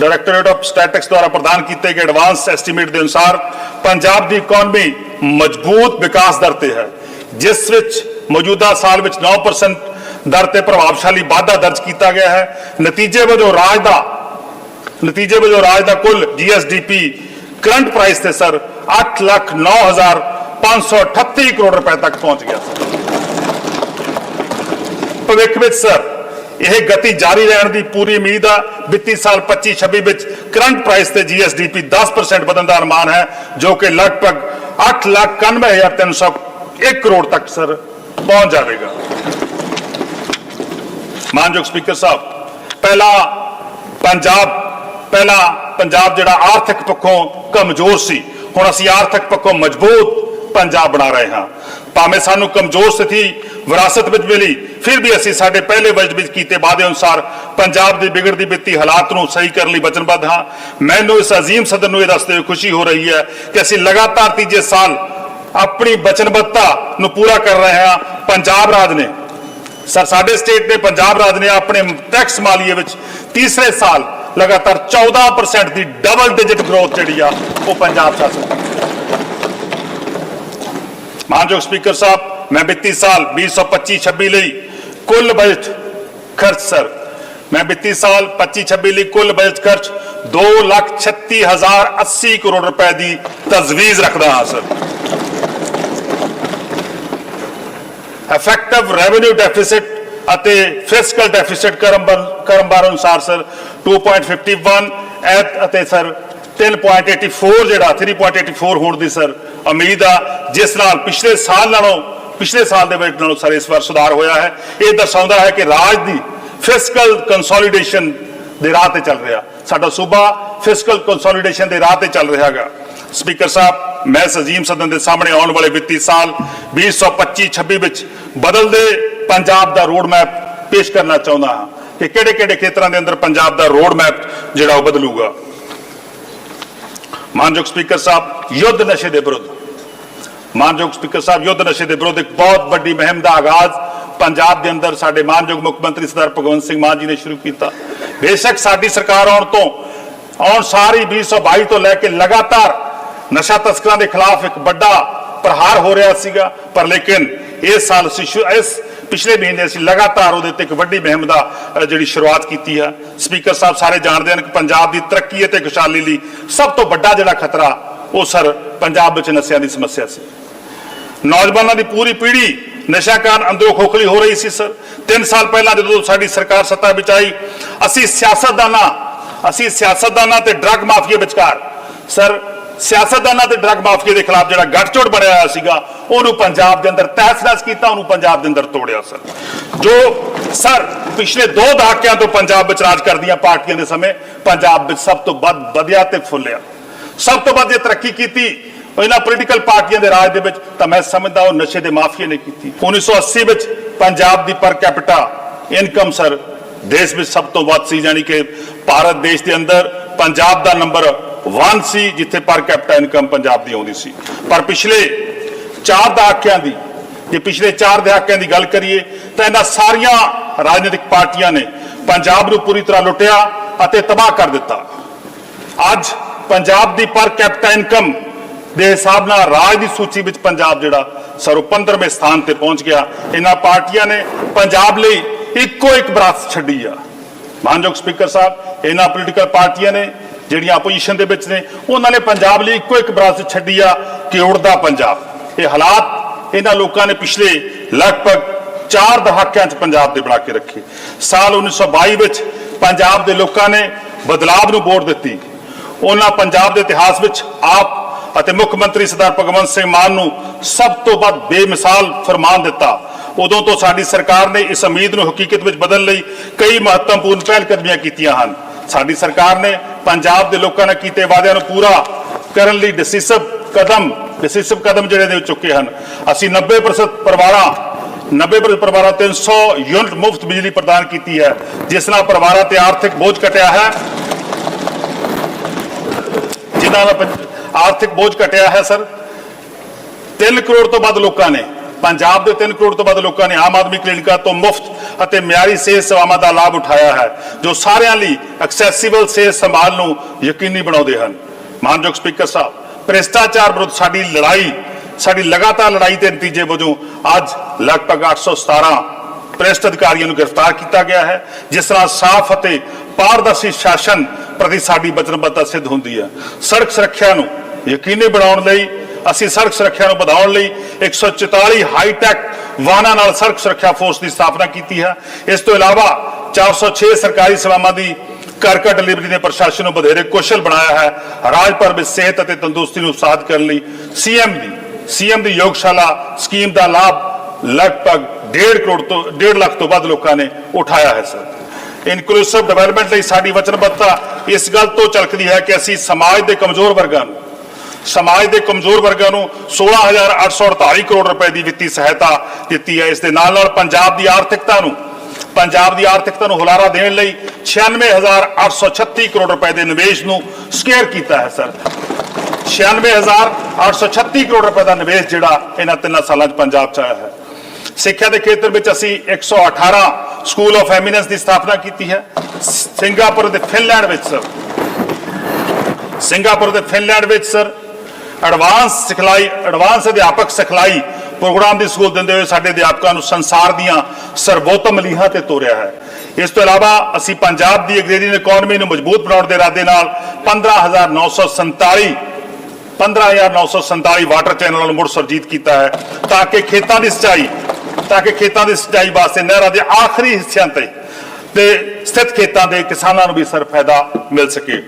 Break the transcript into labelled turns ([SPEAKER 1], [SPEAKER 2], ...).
[SPEAKER 1] Directorate of statics ਦੁਆਰਾ ਪ੍ਰਦਾਨ ਕੀਤੇ ਗਏ ਐਡਵਾਂਸ ਐਸਟੀਮੇਟ ਦੇ ਅਨੁਸਾਰ ਪੰਜਾਬ ਦੀ ਇਕਨੋਮੀ ਮਜ਼ਬੂਤ ਵਿਕਾਸ ਦਰ ਤੇ ਹੈ, ਜਿਸ ਵਿੱਚ ਮੌਜੂਦਾ ਸਾਲ ਵਿੱਚ 9% ਦਰ ਤੇ ਪ੍ਰਭਾਵਸ਼ਾਲੀ ਵਾਧਾ ਦਰਜ ਕੀਤਾ ਗਿਆ ਹੈ। ਨਤੀਜੇ ਵਜੋਂ ਰਾਜ ਦਾ, ਨਤੀਜੇ ਵਜੋਂ ਰਾਜ ਦਾ ਕੁੱਲ ਜੀਐਸਡੀਪੀ ਕਰੰਟ ਪ੍ਰਾਈਸ ਤੇ ਸਰ 8 ਲੱਖ 9538 ਕਰੋੜ ਰੁਪਏ ਤੱਕ ਪਹੁੰਚ ਗਿਆ। ਭਵਿੱਖ ਵਿੱਚ ਸਰ ਇਹ ਗਤੀ ਜਾਰੀ ਰਹਿਣ ਦੀ ਪੂਰੀ ਉਮੀਦ ਆ। ਵਿੱਤੀ ਸਾਲ 25-26 ਵਿੱਚ ਕਰੰਟ ਪ੍ਰਾਈਸ ਤੇ ਜੀਐਸਡੀਪੀ 10% ਵਧਣ ਦਾ ਅਨੁਮਾਨ ਹੈ ਜੋ ਕਿ ਲਗਭਗ 8,91,301 ਕਰੋੜ ਤੱਕ ਸਰ ਪਹੁੰਚ ਜਾਵੇਗਾ। ਮਾਨਯੋਗ ਸਪੀਕਰ ਸਾਹਿਬ ਪਹਿਲਾ ਪੰਜਾਬ ਪਹਿਲਾ ਪੰਜਾਬ ਜਿਹੜਾ ਆਰਥਿਕ ਪੱਖੋਂ ਕਮਜ਼ੋਰ ਸੀ। ਹੁਣ ਅਸੀਂ ਆਰਥਿਕ ਪੱਖੋਂ ਮਜ਼ਬੂਤ ਪੰਜਾਬ ਬਣਾ ਰਹੇ ਹਾਂ। ਭਾਵੇਂ ਸਾਨੂੰ ਕਮਜ਼ੋਰ ਸਥਿਤੀ ਵਿਰਾਸਤ ਵਿੱਚ ਮਿਲੀ, ਫਿਰ ਵੀ ਅਸੀਂ ਸਾਡੇ ਪਹਿਲੇ ਬਜਟ ਵਿੱਚ ਕੀਤੇ ਵਾਅਦੇ ਅਨੁਸਾਰ ਪੰਜਾਬ ਦੀ ਵਿਗੜਦੀ ਵਿੱਤੀ ਹਾਲਾਤ ਨੂੰ ਸਹੀ ਕਰਨ ਲਈ ਵਚਨਬੱਧ ਹਾਂ। ਮੈਨੂੰ ਇਸ ਅਜ਼ੀਮ ਸਦਨ ਨੂੰ ਇਹ ਦੱਸਦੇ ਹੋਏ ਖੁਸ਼ੀ ਹੋ ਰਹੀ ਹੈ ਕਿ ਅਸੀਂ ਲਗਾਤਾਰ ਤੀਜੇ ਸਾਲ ਆਪਣੀ ਵਚਨਬੱਧਤਾ ਨੂੰ ਪੂਰਾ ਕਰ ਰਹੇ ਹਾਂ। ਪੰਜਾਬ ਰਾਜ ਨੇ, ਸਰ, ਸਾਡੇ ਸਟੇਟ ਨੇ ਪੰਜਾਬ ਰਾਜ ਨੇ ਆਪਣੇ ਟੈਕਸ ਮਾਲੀਏ ਵਿੱਚ ਤੀਸਰੇ ਸਾਲ ਲਗਾਤਾਰ 14% ਦੀ ਡਬਲ ਡਿਜਿਟ ਗਰੋਥ ਜਿਹੜੀ ਆ, ਉਹ ਪੰਜਾਬ ਸ਼ਾਸਨ ਮਾਨਯੋਗ ਸਪੀਕਰ ਸਾਹਿਬ ਮੈਂ ਵਿੱਤੀ ਸਾਲ 2025-26 ਲਈ ਕੁੱਲ ਬਜਟ ਖਰਚ ਸਰ। ਮੈਂ ਵਿੱਤੀ ਸਾਲ 25-26 ਲਈ ਕੁੱਲ ਬਜਟ ਖਰਚ 2,36,080 ਕਰੋੜ ਰੁਪਏ ਦੀ ਤਜਵੀਜ਼ ਰੱਖਦਾ ਹਾਂ ਸਰ। ਇਫੈਕਟਿਵ ਰੈਵਨਿਊ ਡੈਫਿਸਿਟ ਅਤੇ ਫਿਸਕਲ ਡੈਫਿਸਿਟ ਕਰਮਬਾਰ ਅਨੁਸਾਰ ਸਰ 2.51 ਐਤ ਅਤੇ ਸਰ 3.84 ਜਿਹੜਾ 3.84 ਹੋਣ ਦੀ ਸਰ ਉਮੀਦ ਆ, ਜਿਸ ਨਾਲ ਪਿਛਲੇ ਸਾਲ ਨਾਲੋਂ, ਪਿਛਲੇ ਸਾਲ ਦੇ ਬਜਟ ਨਾਲੋਂ ਸਾਰੇ ਇਸ ਵਾਰ ਸੁਧਾਰ ਹੋਇਆ ਹੈ। ਇਹ ਦਰਸਾਉਂਦਾ ਹੈ ਕਿ ਰਾਜ ਦੀ ਫਿਸਕਲ ਕੰਸੋਲੀਡੇਸ਼ਨ ਦੇ ਰਾਹ ਤੇ ਚੱਲ ਰਿਹਾ। ਸਾਡਾ ਸੂਬਾ ਫਿਸਕਲ ਕੰਸੋਲੀਡੇਸ਼ਨ ਦੇ ਰਾਹ ਤੇ ਚੱਲ ਰਿਹਾ ਹੈਗਾ। ਸਪੀਕਰ ਸਾਹਿਬ, ਮੈਂ ਇਸ ਸਦਨ ਦੇ ਸਾਹਮਣੇ ਆਉਣ ਵਾਲੇ ਵਿੱਤੀ ਸਾਲ 2025-26 ਵਿੱਚ ਬਦਲਦੇ ਪੰਜਾਬ ਦਾ ਰੋਡ ਮੈਪ ਪੇਸ਼ ਕਰਨਾ ਚਾਹੁੰਦਾ ਹਾਂ ਕਿ ਕਿਹੜੇ ਕਿਹੜੇ ਖੇਤਰਾਂ ਦੇ ਅੰਦਰ ਪੰਜਾਬ ਦਾ ਰੋਡ ਮੈਪ ਜਿਹੜਾ ਉਹ ਬਦਲੂਗਾ। ਮਾਨਯੋਗ ਸਪੀਕਰ ਸਾਹਿਬ, ਯੁੱਧ ਨਸ਼ੇ ਦੇ ਵਿਰੁੱਧ। ਮਾਨਯੋਗ ਸਪੀਕਰ ਸਾਹਿਬ, ਯੁੱਧ ਨਸ਼ੇ ਦੇ ਵਿਰੁੱਧ ਇੱਕ ਬਹੁਤ ਵੱਡੀ ਮੁਹਿੰਮ ਦਾ ਆਗਾਜ਼ ਪੰਜਾਬ ਦੇ ਅੰਦਰ ਸਾਡੇ ਮਾਨਯੋਗ ਮੁੱਖ ਮੰਤਰੀ ਸਰਦਾਰ ਭਗਵੰਤ ਸਿੰਘ ਮਾਨ ਜੀ ਨੇ ਸ਼ੁਰੂ ਕੀਤਾ। ਬੇਸ਼ੱਕ ਸਾਡੀ ਸਰਕਾਰ ਆਉਣ ਤੋਂ, ਆਉਣ ਸਾਰੀ 2022 ਤੋਂ ਲੈ ਕੇ ਲਗਾਤਾਰ ਨਸ਼ਾ ਤਸਕਰਾਂ ਦੇ ਖਿਲਾਫ ਇੱਕ ਵੱਡਾ ਪ੍ਰਹਾਰ ਹੋ ਰਿਹਾ ਸੀਗਾ। ਪਰ ਲੇਕਿਨ ਇਸ ਸਾਲ ਇਸ ਪਿਛਲੇ ਮਹੀਨੇ ਅਸੀਂ ਲਗਾਤਾਰ ਉਹਦੇ ਤੇ ਇੱਕ ਵੱਡੀ ਮੁਹਿੰਮ ਦਾ ਜਿਹੜੀ ਸ਼ੁਰੂਆਤ ਕੀਤੀ ਹੈ ਸਪੀਕਰ ਸਾਹਿਬ ਸਾਰੇ ਜਾਣਦੇ ਹਨ ਕਿ ਪੰਜਾਬ ਦੀ ਤਰੱਕੀ ਅਤੇ ਖੁਸ਼ਹਾਲੀ ਲਈ ਸਭ ਤੋਂ ਵੱਡਾ ਜਿਹੜਾ ਖਤਰਾ, ਉਹ ਸਰ ਪੰਜਾਬ ਵਿੱਚ ਨਸ਼ਿਆਂ ਦੀ ਸਮੱਸਿਆ ਸੀ। ਨੌਜਵਾਨਾਂ ਦੀ ਪੂਰੀ ਪੀੜ੍ਹੀ ਨਸ਼ਾ ਕਾਰਨ ਅੰਦਰੋਂ ਖੋਖਲੀ ਹੋ ਰਹੀ ਸੀ, ਸਰ। 3 ਸਾਲ ਪਹਿਲਾਂ ਜਦੋਂ ਸਾਡੀ ਸਰਕਾਰ ਸੱਤਾ ਵਿੱਚ ਆਈ, ਅਸੀਂ ਸਿਆਸਤਦਾਨਾਂ ਅਸੀਂ ਸਿਆਸਤਦਾਨਾਂ ਤੇ ਡਰੱਗ ਮਾਫੀਆ ਵਿਚਕਾਰ, ਸਰ ਸਿਆਸਤਦਾਨਾਂ ਤੇ ਡਰੱਗ ਮਾਫੀਆ ਦੇ ਖਿਲਾਫ ਜਿਹੜਾ ਗੱਠਜੋੜ ਬਣਿਆ ਹੋਇਆ ਸੀਗਾ, ਉਹਨੂੰ ਪੰਜਾਬ ਦੇ ਅੰਦਰ ਤਹਿਸ-ਨਹਿਸ ਕੀਤਾ, ਉਹਨੂੰ ਪੰਜਾਬ ਦੇ ਅੰਦਰ ਤੋੜਿਆ ਸਰ। ਜੋ ਸਰ ਪਿਛਲੇ ਦੋ ਦਹਾਕਿਆਂ ਤੋਂ ਪੰਜਾਬ ਵਿੱਚ ਰਾਜ ਕਰਦੀਆਂ ਪਾਰਟੀਆਂ ਦੇ ਸਮੇਂ, ਪੰਜਾਬ ਵਿੱਚ ਸਭ ਤੋਂ ਵੱਧ ਵਧਿਆ ਤੇ ਫੁੱਲਿਆ। ਸਭ ਤੋਂ ਵੱਧ ਇਹ ਤਰੱਕੀ ਕੀਤੀ ਇਹਨਾਂ ਪੋਲੀਟੀਕਲ ਪਾਰਟੀਆਂ ਦੇ ਰਾਜ ਦੇ ਵਿੱਚ, ਤਾਂ ਮੈਂ ਸਮਝਦਾ ਉਹ ਨਸ਼ੇ ਦੇ ਮਾਫੀਆ ਨੇ ਕੀਤੀ। 1980 ਵਿੱਚ ਪੰਜਾਬ ਦੀ ਪਰ ਕੈਪੀਟਾ ਇਨਕਮ ਸਰ ਦੇਸ਼ ਵਿੱਚ ਸਭ ਤੋਂ ਵੱਧ ਸੀ, ਯਾਨੀ ਕਿ ਭਾਰਤ ਦੇਸ਼ ਦੇ ਅੰਦਰ ਪੰਜਾਬ ਦਾ ਨੰਬਰ 1 ਸੀ ਜਿੱਥੇ ਪਰ ਕੈਪੀਟਾ ਇਨਕਮ ਪੰਜਾਬ ਦੀ ਆਉਂਦੀ ਸੀ। ਪਰ ਪਿਛਲੇ 4 ਦਹਾਕਿਆਂ ਦੀ, ਜੇ ਪਿਛਲੇ 4 ਦਹਾਕਿਆਂ ਦੀ ਗੱਲ ਕਰੀਏ, ਤਾਂ ਇਹਨਾਂ ਸਾਰੀਆਂ ਰਾਜਨੀਤਿਕ ਪਾਰਟੀਆਂ ਨੇ ਪੰਜਾਬ ਨੂੰ ਪੂਰੀ ਤਰ੍ਹਾਂ ਲੁੱਟਿਆ ਅਤੇ ਤਬਾਹ ਕਰ ਦਿੱਤਾ। ਅੱਜ ਪੰਜਾਬ ਦੀ ਪਰ ਕੈਪਟਾ ਇਨਕਮ ਦੇ ਹਿਸਾਬ ਨਾਲ ਰਾਜ ਦੀ ਸੂਚੀ ਵਿੱਚ ਪੰਜਾਬ ਜਿਹੜਾ ਸਰੋ 15ਵੇਂ ਸਥਾਨ ਤੇ ਪਹੁੰਚ ਗਿਆ। ਇਹਨਾਂ ਪਾਰਟੀਆਂ ਨੇ ਪੰਜਾਬ ਲਈ ਇੱਕੋ ਇੱਕ ਵਿਰਾਸਤ ਛੱਡੀ ਆ। ਮਾਨਯੋਗ ਸਪੀਕਰ ਸਾਹਿਬ, ਇਹਨਾਂ ਪੋਲੀਟੀਕਲ ਪਾਰਟੀਆਂ ਨੇ ਜਿਹੜੀਆਂ ਆਪੋਜੀਸ਼ਨ ਦੇ ਵਿੱਚ ਨੇ, ਉਹਨਾਂ ਨੇ ਪੰਜਾਬ ਲਈ ਇੱਕੋ ਇੱਕ ਵਿਰਾਸਤ ਛੱਡੀ ਆ ਕਿ ਉੜਦਾ ਪੰਜਾਬ। ਇਹ ਹਾਲਾਤ ਇਹਨਾਂ ਲੋਕਾਂ ਨੇ ਪਿਛਲੇ ਲਗਭਗ 4 ਦਹਾਕਿਆਂ 'ਚ ਪੰਜਾਬ ਦੇ ਬਣਾ ਕੇ ਰੱਖੇ। ਸਾਲ 1922 ਵਿੱਚ ਪੰਜਾਬ ਦੇ ਲੋਕਾਂ ਨੇ ਬਦਲਾਵ ਨੂੰ ਵੋਟ ਦਿੱਤੀ। ਉਹਨਾਂ ਪੰਜਾਬ ਦੇ ਇਤਿਹਾਸ ਵਿੱਚ ਆਪ ਅਤੇ ਮੁੱਖ ਮੰਤਰੀ ਸਰਦਾਰ ਭਗਵੰਤ ਸਿੰਘ ਮਾਨ ਨੂੰ ਸਭ ਤੋਂ ਵੱਧ ਬੇਮਿਸਾਲ ਫਰਮਾਨ ਦਿੱਤਾ। ਉਦੋਂ ਤੋਂ ਸਾਡੀ ਸਰਕਾਰ ਨੇ ਇਸ ਉਮੀਦ ਨੂੰ ਹਕੀਕਤ ਵਿੱਚ ਬਦਲਣ ਲਈ ਕਈ ਮਹੱਤਵਪੂਰਨ ਪਹਿਲਕਦਮੀਆਂ ਕੀਤੀਆਂ ਹਨ। ਸਾਡੀ ਸਰਕਾਰ ਨੇ ਪੰਜਾਬ ਦੇ ਲੋਕਾਂ ਨਾਲ ਕੀਤੇ ਵਾਅਦਿਆਂ ਨੂੰ ਪੂਰਾ ਕਰਨ ਲਈ ਡਿਸਿਸਿਵ ਕਦਮ ਡਿਸਿਸਿਵ ਕਦਮ ਜਿਹੜੇ ਨੇ ਚੁੱਕੇ ਹਨ। ਅਸੀਂ 90% ਪਰਿਵਾਰਾਂ 90% ਪਰਿਵਾਰਾਂ 300 ਯੂਨਿਟ ਮੁਫਤ ਬਿਜਲੀ ਪ੍ਰਦਾਨ ਕੀਤੀ ਹੈ, ਜਿਸ ਨਾਲ ਪਰਿਵਾਰਾਂ ਤੇ ਆਰਥਿਕ ਬੋਝ ਘਟਿਆ ਹੈ। ਜਿਨ੍ਹਾਂ ਦਾ ਆਰਥਿਕ ਬੋਝ ਘਟਿਆ ਹੈ, ਸਰ। 3 ਕਰੋੜ ਤੋਂ ਵੱਧ ਲੋਕਾਂ ਨੇ ਪੰਜਾਬ ਦੇ 3 ਕਰੋੜ ਤੋਂ ਵੱਧ ਲੋਕਾਂ ਨੇ ਆਮ ਆਦਮੀ ਕਲੀਨਿਕਾਂ ਤੋਂ ਮੁਫਤ ਅਤੇ ਮਿਆਰੀ ਸਿਹਤ ਸੇਵਾਵਾਂ ਦਾ ਲਾਭ ਉਠਾਇਆ ਹੈ, ਜੋ ਸਾਰਿਆਂ ਲਈ ਐਕਸੈਸਿਬਲ ਸਿਹਤ ਸੰਭਾਲ ਨੂੰ ਯਕੀਨੀ ਬਣਾਉਂਦੇ ਹਨ। ਮਾਨਯੋਗ ਸਪੀਕਰ ਸਾਹਿਬ, ਭ੍ਰਿਸ਼ਟਾਚਾਰ ਵਿਰੁੱਧ ਸਾਡੀ ਲੜਾਈ, ਸਾਡੀ ਲਗਾਤਾਰ ਲੜਾਈ ਦੇ ਨਤੀਜੇ ਵਜੋਂ ਅੱਜ ਲਗਭਗ 817 ਭ੍ਰਿਸ਼ਟ ਅਧਿਕਾਰੀਆਂ ਨੂੰ ਗ੍ਰਿਫਤਾਰ ਕੀਤਾ ਗਿਆ ਹੈ, ਜਿਸ ਤਰ੍ਹਾਂ ਸਾਫ਼ ਅਤੇ ਪਾਰਦਰਸ਼ੀ ਸ਼ਾਸਨ ਪ੍ਰਤੀ ਸਾਡੀ ਵਚਨਬੱਧਤਾ ਸਿੱਧ ਹੁੰਦੀ ਹੈ। ਸੜਕ ਸੁਰੱਖਿਆ ਨੂੰ ਯਕੀਨੀ ਬਣਾਉਣ ਲਈ ਅਸੀਂ ਸੜਕ ਸੁਰੱਖਿਆ ਨੂੰ ਵਧਾਉਣ ਲਈ 144 ਹਾਈਟੈਕ ਵਾਹਨਾਂ ਨਾਲ ਸੜਕ ਸੁਰੱਖਿਆ ਫੋਰਸ ਦੀ ਸਥਾਪਨਾ ਕੀਤੀ ਹੈ। ਇਸ ਤੋਂ ਇਲਾਵਾ 406 ਸਰਕਾਰੀ ਸੇਵਾਵਾਂ ਦੀ ਘਰ ਘਰ ਡਿਲੀਵਰੀ ਨੇ ਪ੍ਰਸ਼ਾਸਨ ਨੂੰ ਵਧੇਰੇ ਕੁਸ਼ਲ ਬਣਾਇਆ ਹੈ। ਰਾਜ ਭਰ ਵਿੱਚ ਸਿਹਤ ਅਤੇ ਤੰਦਰੁਸਤੀ ਨੂੰ ਉਤਸ਼ਾਹਿਤ ਕਰਨ ਲਈ ਸੀਐਮ ਦੀ ਸੀਐਮ ਦੀ ਯੋਗਸ਼ਾਲਾ ਸਕੀਮ ਦਾ ਲਾਭ ਲਗਭਗ 1.5 ਕਰੋੜ ਤੋਂ 1.5 ਲੱਖ ਤੋਂ ਵੱਧ ਲੋਕਾਂ ਨੇ ਉਠਾਇਆ ਹੈ, ਸਰ। ਇਨਕਲੂਸਿਵ ਡਿਵੈਲਪਮੈਂਟ ਲਈ ਸਾਡੀ ਵਚਨਬੱਧਤਾ ਇਸ ਗੱਲ ਤੋਂ ਝਲਕਦੀ ਹੈ ਕਿ ਅਸੀਂ ਸਮਾਜ ਦੇ ਕਮਜ਼ੋਰ ਵਰਗਾਂ ਨੂੰ ਸਮਾਜ ਦੇ ਕਮਜ਼ੋਰ ਵਰਗਾਂ ਨੂੰ 16848 ਕਰੋੜ ਰੁਪਏ ਦੀ ਵਿੱਤੀ ਸਹਾਇਤਾ ਦਿੱਤੀ ਹੈ। ਇਸ ਦੇ ਨਾਲ ਨਾਲ ਪੰਜਾਬ ਦੀ ਆਰਥਿਕਤਾ ਨੂੰ, ਪੰਜਾਬ ਦੀ ਆਰਥਿਕਤਾ ਨੂੰ ਹੁਲਾਰਾ ਦੇਣ ਲਈ 96836 ਕਰੋੜ ਰੁਪਏ ਦੇ ਨਿਵੇਸ਼ ਨੂੰ ਸਕੇਅਰ ਕੀਤਾ ਹੈ, ਸਰ। 96836 ਕਰੋੜ ਰੁਪਏ ਦਾ ਨਿਵੇਸ਼ ਜਿਹੜਾ ਇਹਨਾਂ ਤਿੰਨਾਂ ਸਾਲਾਂ 'ਚ ਪੰਜਾਬ 'ਚ ਆਇਆ ਹੈ। ਸਿੱਖਿਆ ਦੇ ਖੇਤਰ ਵਿੱਚ ਅਸੀਂ 118 ਸਕੂਲ ਆਫ ਐਮੀਨੈਂਸ ਦੀ ਸਥਾਪਨਾ ਕੀਤੀ ਹੈ। ਸਿੰਗਾਪੁਰ ਤੇ ਫਿਨਲੈਂਡ ਵਿੱਚ, ਸਰ। ਸਿੰਗਾਪੁਰ ਤੇ ਫਿਨਲੈਂਡ ਵਿੱਚ, ਸਰ। ਐਡਵਾਂਸ ਸਿਖਲਾਈ, ਐਡਵਾਂਸ ਅਧਿਆਪਕ ਸਿਖਲਾਈ ਪ੍ਰੋਗਰਾਮ ਦੀ ਸਹੂਲਤ ਦਿੰਦੇ ਹੋਏ ਸਾਡੇ ਅਧਿਆਪਕਾਂ ਨੂੰ ਸੰਸਾਰ ਦੀਆਂ ਸਰਵੋਤਮ ਲੀਹਾਂ ਤੇ ਤੋਰਿਆ ਹੈ। ਇਸ ਤੋਂ ਇਲਾਵਾ ਅਸੀਂ ਪੰਜਾਬ ਦੀ ਐਗਰੀਰੀਅਨ ਇਕਨੋਮੀ ਨੂੰ ਮਜ਼ਬੂਤ ਬਣਾਉਣ ਦੇ ਇਰਾਦੇ ਨਾਲ 15947 15947 ਵਾਟਰ ਚੈਨਲਾਂ ਨੂੰ ਮੁੜ ਸੁਰਜੀਤ ਕੀਤਾ ਹੈ ਤਾਂ ਕਿ ਖੇਤਾਂ ਦੀ ਸਿੰਚਾਈ, ਤਾਂ ਕਿ ਖੇਤਾਂ ਦੀ ਸਿੰਚਾਈ ਵਾਸਤੇ ਨਹਿਰਾਂ ਦੇ ਆਖਰੀ ਹਿੱਸਿਆਂ ਤੇ ਤੇ ਸਥਿਤ ਖੇਤਾਂ ਦੇ ਕਿਸਾਨਾਂ ਨੂੰ ਵੀ ਸਰ ਫਾਇਦਾ ਮਿਲ ਸਕੇ।